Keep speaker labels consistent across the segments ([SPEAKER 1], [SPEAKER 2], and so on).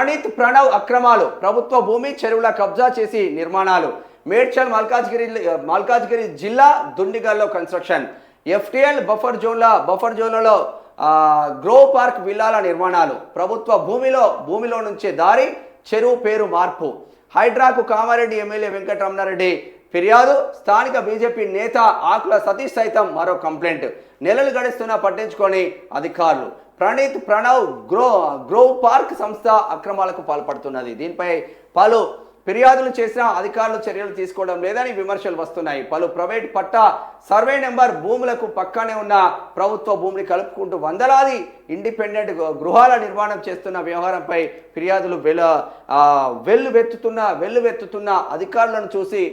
[SPEAKER 1] ప్రణీత్ ప్రణవ్ అక్రమాలు. ప్రభుత్వ భూమి చెరువుల కబ్జా చేసి నిర్మాణాలు. మేడ్చల్ మల్కాజ్గిరి మల్కాజ్గిరి జిల్లా దుండిగల్లో కన్స్ట్రక్షన్. ఎఫ్టీఎల్ బఫర్ జోన్ల బఫర్ జోన్లలో గ్రో పార్క్ విల్లాల నిర్మాణాలు. ప్రభుత్వ భూమిలో భూమిలో నుంచే దారి చెరువు పేరు మార్పు. హైడ్రాకు కామారెడ్డి ఎమ్మెల్యే వెంకటరమణారెడ్డి ఫిర్యాదు. స్థానిక బీజేపీ నేత ఆకుల సతీష్ సైతం మరో కంప్లైంట్. నెలలు గడుస్తున్నా పట్టించుకొని అధికారులు. Praneeth Pranav grow grove park సంస్థ అక్రమాలకు పాల్పడుతున్నది. దీనిపై పలు ఫిర్యాదులు చేసిన అధికారులు చర్యలు తీసుకోవడం లేదని విమర్శలు వస్తున్నాయి. పలు ప్రైవేట్ పట్టా సర్వే నెంబర్ భూములకు పక్కనే ఉన్న ప్రభుత్వ భూమిని కలుపుకుంటూ వందలాది ఇండిపెండెంట్ గృహాల నిర్మాణం చేస్తున్న వ్యవహారంపై ఫిర్యాదులు వెల వెల్లువెత్తుతున్న వెల్లువెత్తుతున్న అధికారులను చూసి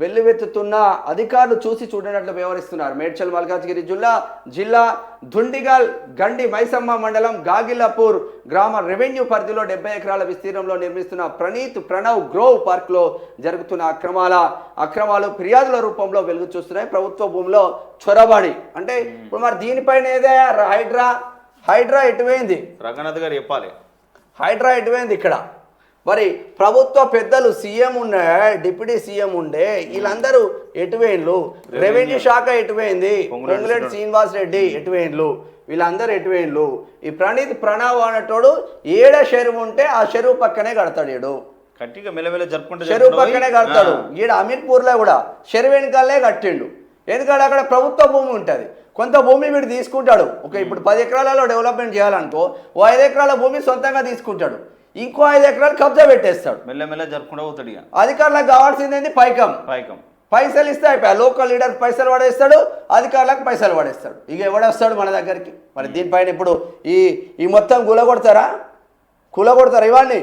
[SPEAKER 1] వెల్లువెత్తుతున్న అధికారులు చూసి చూడనట్లు వ్యవహరిస్తున్నారు. మేడ్చల్ మల్కాజ్గిరి జిల్లా జిల్లా దుండిగల్ గండి మైసమ్మ మండలం గాగిల్లపూర్ గ్రామ రెవెన్యూ పరిధిలో డెబ్బై ఎకరాల విస్తీర్ణంలో నిర్మిస్తున్న ప్రణీత్ ప్రణవ్ గ్రోవ్ పార్క్లో జరుగుతున్న అక్రమాల అక్రమాలు ఫిర్యాదుల రూపంలో వెలుగు చూస్తున్నాయి. ప్రభుత్వ భూమిలో చొరబడి అంటే ఇప్పుడు మరి దీనిపైన ఏదే? హైడ్రా హైడ్రా ఎటువైంది?
[SPEAKER 2] రంగనాథ్ గారు చెప్పాలి.
[SPEAKER 1] హైడ్రా ఎటువైంది ఇక్కడ? మరి ప్రభుత్వ పెద్దలు సీఎం ఉండే డిప్యూటీ సీఎం ఉండే వీళ్ళందరూ ఎటువేండ్లు? రెవెన్యూ శాఖ ఎటువైంది?
[SPEAKER 2] పొంగులేటి
[SPEAKER 1] శ్రీనివాస్ రెడ్డి. ఎటువేండ్లు? వీళ్ళందరూ ఎటువేండ్లు? ఈ ప్రణీత్ ప్రణవ్ అనేటోడు ఏడ చెరువు ఉంటే ఆ చెరువు పక్కనే కడతాడు ఈడు
[SPEAKER 2] జరుపుకుంటే
[SPEAKER 1] చెరువు పక్కనే కడతాడు. ఈడ అమీర్పూర్లో కూడా చెరువు వెనకాలే కట్టిండు. ఎందుకంటే అక్కడ ప్రభుత్వ భూమి ఉంటుంది. కొంత భూమి వీడు తీసుకుంటాడు. ఒక ఇప్పుడు పది ఎకరాలలో డెవలప్మెంట్ చేయాలనుకో ఓ ఐదు ఎకరాల భూమి సొంతంగా తీసుకుంటాడు. ఇంకో ఐదు ఎకరాలు కబ్జా పెట్టేస్తాడు.
[SPEAKER 2] మెల్లమెల్ల జరుపుకుంటూ పోతాడు ఇక.
[SPEAKER 1] అధికారులకు కావాల్సింది ఏంది పైకం.
[SPEAKER 2] పైకం.
[SPEAKER 1] పైసలు ఇస్తే అయిపోయా లోకల్ లీడర్ పైసలు పడేస్తాడు అధికారులకు పైసలు పడేస్తాడు. ఇక ఎవడొస్తాడు మన దగ్గరికి? మరి దీనిపైన ఇప్పుడు ఈ ఈ మొత్తం కూలగొడతారా కూలగొడతారా ఇవన్నీ